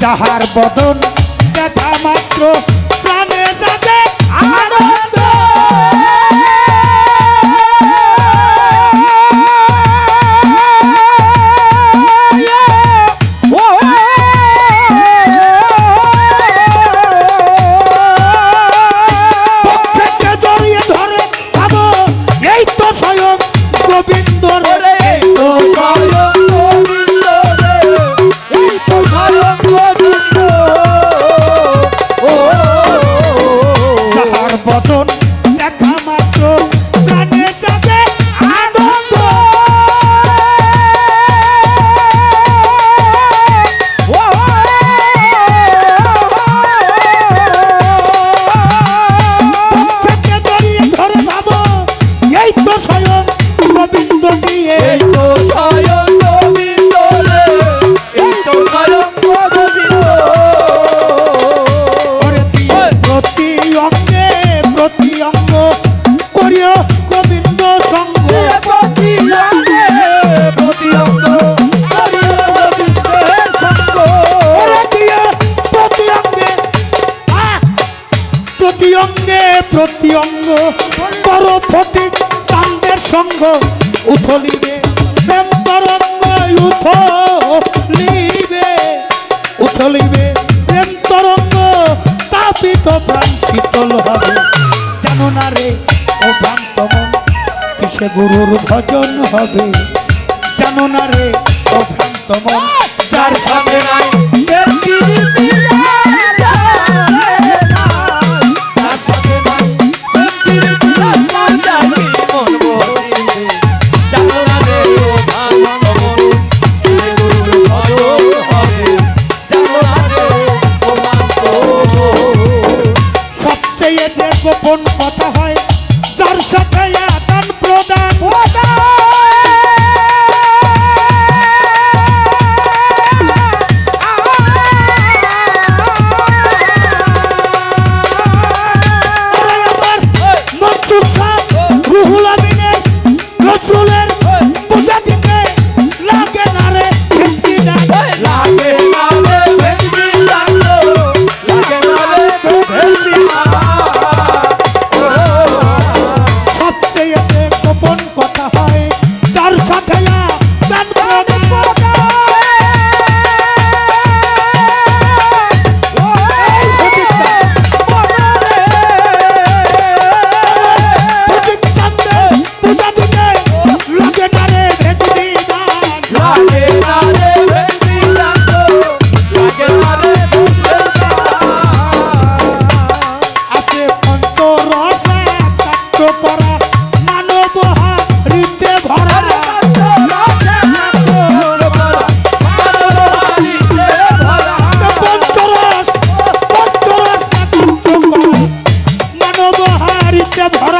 যাহার বদন ব্যথা মাত্র প্রাণে গোবিন্দ রে প্রতি অঙ্গ কর ফটি চান্দের সঙ্গ, উথলিবে প্রেম তরঙ্গ উথলিবে উথলিবে প্রেম তরঙ্গ, তাপিত প্রাণ শীতল হবে। না রে, ও ভ্রান্ত মন, কিসে গুরুর ভজন হবে? জানো না রে, ও ভ্রান্ত মন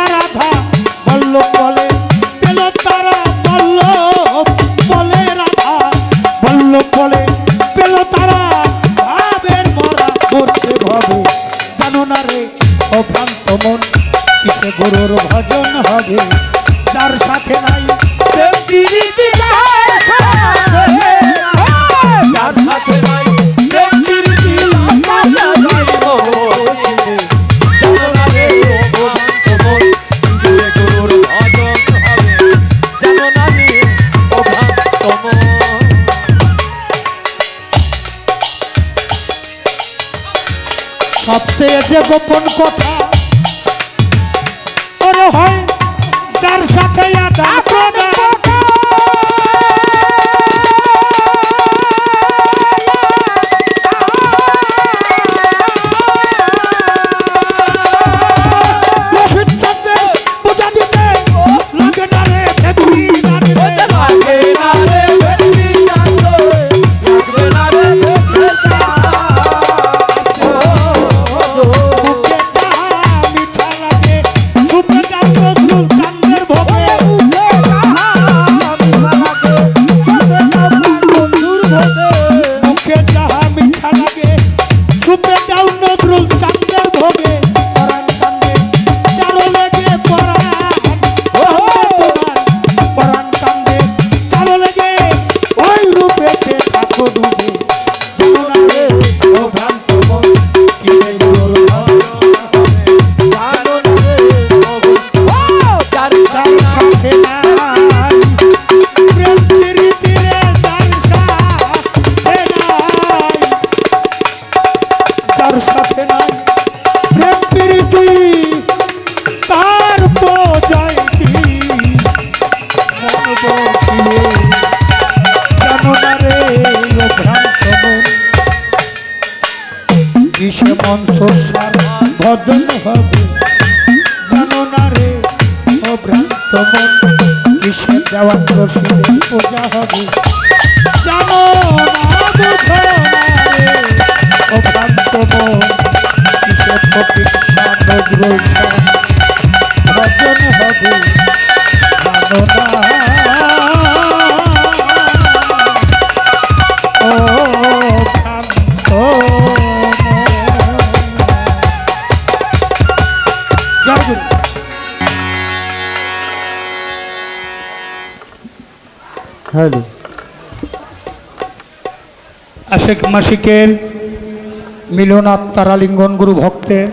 রাধা বলল, বলে, পেল তারা বলল, বলে রাধা। বলল, বলে, পেল তারা ভাবের মরা করছে ভব। জানো না রে, অভ্রান্ত মন, কিসে গুরুর ভজন হবে? তার সাথে নাই cheia o bobo no copo. কিসে মঞ্চ ভজন হবে। জানো না রে অভ্রান্ত মন কিসে দেওয়ার রসিদের পূজা হবে। জানো না বুঝো না রে, ও মন কিসে প্রতীক্ষা নজরুল হ্যালো আশেক মাসিকের মিলন আত্মারা লিঙ্গন গুরু ভক্তের